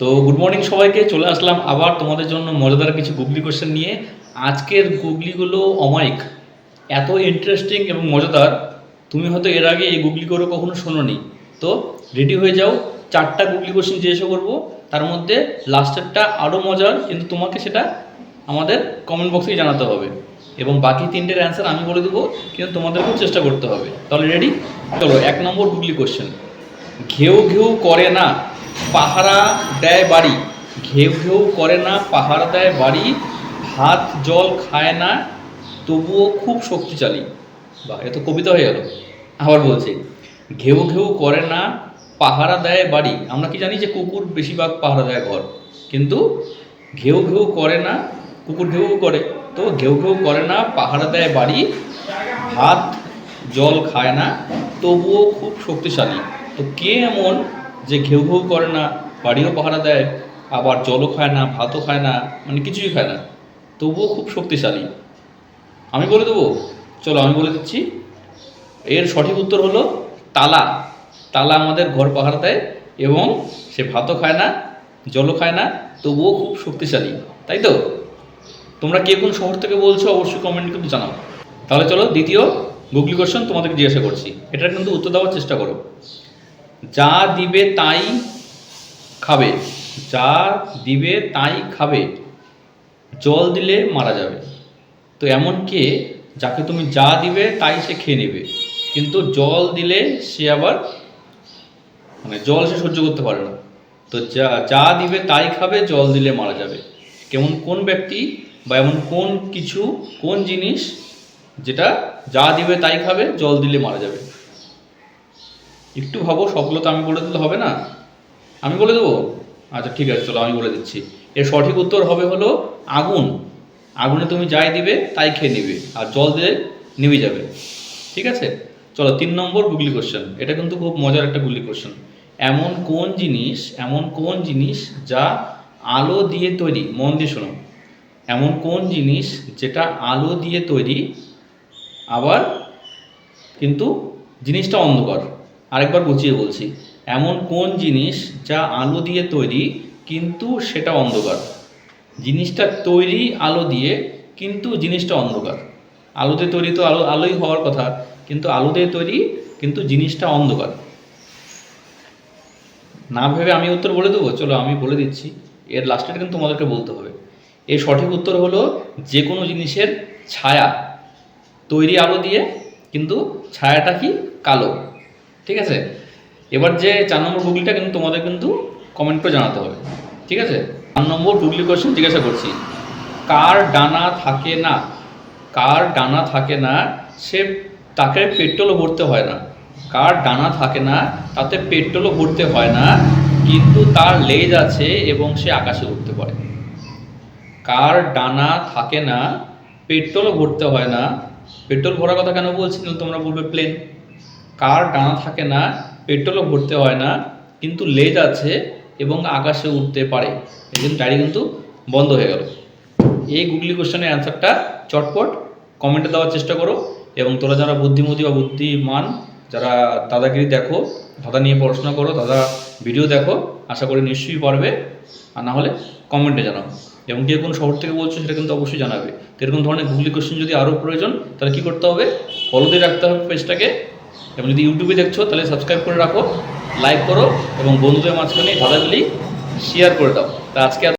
তো good morning সবাইকে, চলে আসলাম আবার তোমাদের জন্য মজাদার কিছু গুগলি কোশ্চেন নিয়ে। আজকের গুগলিগুলো অমায়িক, এত ইন্টারেস্টিং এবং মজাদার, তুমি হয়তো এর আগে এই গুগলিগুলো কখনো শোনোনি। তো রেডি হয়ে যাও, চারটা গুগলি কোশ্চেন জিজ্ঞাসা করব, তার মধ্যে লাস্টেরটা আরও মজার, কিন্তু তোমাকে সেটা আমাদের কমেন্ট বক্সেই জানাতে হবে। এবং বাকি তিনটের অ্যান্সার আমি বলে দেবো, কিন্তু তোমাদেরকেও চেষ্টা করতে হবে। তাহলে রেডি চলো, এক নম্বর গুগলি কোশ্চেন ঘেউ ঘেউ করে না। পাহারা দেয় বাড়ি। ঘেউ ঘেউ করে না, পাহারা দেয় বাড়ি। ভাত, জল খায় না, তবুও খুব শক্তিশালী। বা এত কবিতা হয়ে গেল। আবার বলছি, ঘেউ ঘেউ করে না, পাহারা দেয় বাড়ি। আমরা কি জানি যে কুকুর বেশিরভাগ পাহারা দেয় ঘর। কিন্তু ঘেউ ঘেউ করে না, কুকুর ঘেউ করে। তো ঘেউ ঘেউ করে না, পাহারা দেয় বাড়ি। ভাত, জল খায় না, তবুও খুব শক্তিশালী। তো কে এমন যে ঘেউ ঘেউ করে না, বাড়িও পাহারা দেয়, আবার জলও খায় না, ভাতও খায় না মানে কিছুই খায় না। তবুও খুব শক্তিশালী। আমি বলে দেবো? চলো, আমি বলে দিচ্ছি। এর সঠিক উত্তর হলো তালা। তালা আমাদের ঘর পাহারা দেয় এবং সে ভাতও খায় না, জলও খায় না, তবুও খুব শক্তিশালী। তাই তো? তোমরা কে কোন শহর থেকে বলছো অবশ্যই কমেন্ট কিন্তু জানাও। তাহলে চলো, দ্বিতীয় গুগলি কোশ্চেন তোমাদেরকে জিজ্ঞাসা করছি। এটার কিন্তু উত্তর দেওয়ার চেষ্টা করো। যা দিবে তাই খাবে, যা দিবে তাই খাবে, জল দিলে মারা যাবে। তো এমন কে যাকে তুমি যা দিবে তাই সে খেয়ে নেবে। কিন্তু জল দিলে সে আবার মানে জল সে সহ্য করতে পারে না। তো যা যা দিবে তাই খাবে, জল দিলে মারা যাবে। কেমন কোন ব্যক্তি বা এমন কোন কিছু, কোন জিনিস যেটা যা দিবে তাই খাবে, জল দিলে মারা যাবে। একটু ভাবো সবগুলো তো আমি বলে দিলে হবে না? আমি বলে দেবো? আচ্ছা ঠিক আছে, চলো আমি বলে দিচ্ছি। এর সঠিক উত্তর হবে হলো আগুন। আগুনে তুমি যাই দিবে, তাই খেয়ে নিবে, আর জল দিয়ে নিভে যাবে। ঠিক আছে? চলো, তিন নম্বর গুগলি কোশ্চেন এটা কিন্তু খুব মজার একটা গুগলি কোশ্চেন এমন কোন জিনিস, এমন কোন জিনিস যা আলো দিয়ে তৈরি? মন দিয়ে শোনো। এমন কোন জিনিস যেটা আলো দিয়ে তৈরি, আবার কিন্তু জিনিসটা অন্ধকার? আরেকবার গুছিয়ে বলছি। এমন কোন জিনিস যা আলো দিয়ে তৈরি কিন্তু সেটা অন্ধকার? জিনিসটা তৈরি আলো দিয়ে কিন্তু জিনিসটা অন্ধকার। আলোতে তৈরি তো আলো, আলোই হওয়ার কথা, কিন্তু আলো দিয়ে তৈরি কিন্তু জিনিসটা অন্ধকার। না ভেবে আমি উত্তর বলে দেবো? চলো আমি বলে দিচ্ছি। এর লাস্টের কিন্তু তোমাদেরকে বলতে হবে। এর সঠিক উত্তর হলো যে কোনো জিনিসের ছায়া। তৈরি আলো দিয়ে, কিন্তু ছায়াটা কি? কালো। ঠিক আছে? এবার যে চার নম্বর গুগলিটা কিন্তু তোমাদের কিন্তু কমেন্ট করে জানাতে হবে। ঠিক আছে? চার নম্বর গুগলি কোয়েশ্চেন জিজ্ঞাসা করছি। কার ডানা থাকে না? কার ডানা থাকে না, সে তাকে পেট্রোলও ভরতে হয় না। কার ডানা থাকে না, তাতে পেট্রোলও ভরতে হয় না, কিন্তু তার লেজ আছে এবং সে আকাশে উঠতে পারে। কার ডানা থাকে না পেট্রোলও ভরতে হয় না। পেট্রোল ভরার কথা কেন বলছি তোমরা বলবে প্লেন কার ডানা থাকে না, পেট্রোলও ভরতে হয় না, কিন্তু লেজ আছে এবং আকাশে উঠতে পারে। এই জন্য ডায়েরি কিন্তু বন্ধ হয়ে গেল। এই গুগলি কোশ্চেনের অ্যান্সারটা চটপট কমেন্টে দেওয়ার চেষ্টা করো এবং তোরা যারা বুদ্ধিমতী বা বুদ্ধিমান, যারা দাদাগিরি দেখো, দাদা নিয়ে পড়াশোনা করো, দাদা ভিডিও দেখো, আশা করি নিশ্চয়ই পারবে। আর না হলে কমেন্টে জানাও। এবং যে কোন শহর থেকে বলছো সেটা কিন্তু অবশ্যই জানাবে। এরকম ধরনের গুগলি কোশ্চেন যদি আরও প্রয়োজন, তাহলে কী করতে হবে? ফলো দিয়ে রাখতে হবে পেজটাকে এবং যদি ইউটিউবে দেখছ, তাহলে সাবস্ক্রাইব করে রাখো লাইক করো এবং বন্ধুদের মাঝখানে দাদাগুলি শেয়ার করে দাও। তা আজকে